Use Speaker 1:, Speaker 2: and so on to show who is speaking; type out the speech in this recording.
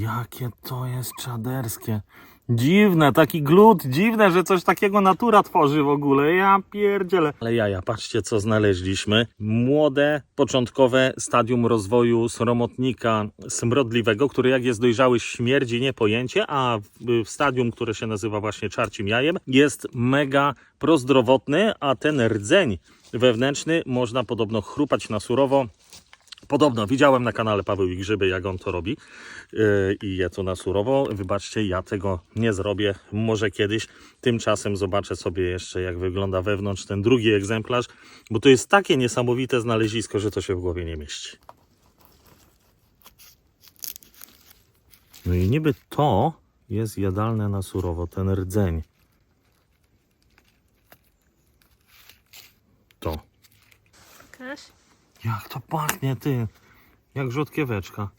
Speaker 1: Jakie to jest czaderskie. Dziwne, taki glut, dziwne, że coś takiego natura tworzy w ogóle. Ja pierdzielę. Ale jaja, patrzcie co znaleźliśmy. Młode, początkowe stadium rozwoju sromotnika smrodliwego, który jak jest dojrzały śmierdzi niepojęcie, a w, stadium, które się nazywa właśnie czarcim jajem, jest mega prozdrowotny, a ten rdzeń wewnętrzny można podobno chrupać na surowo. Podobno widziałem na kanale Paweł i Grzyby, jak on to robi yy, i je to na surowo. Wybaczcie, ja tego nie zrobię. Może kiedyś. Tymczasem zobaczę sobie jeszcze, jak wygląda wewnątrz ten drugi egzemplarz, bo to jest takie niesamowite znalezisko, że to się w głowie nie mieści. No i niby to jest jadalne na surowo, ten rdzeń. To.
Speaker 2: Kaś?
Speaker 1: Jak to pachnie, ty? Jak rzodkieweczka.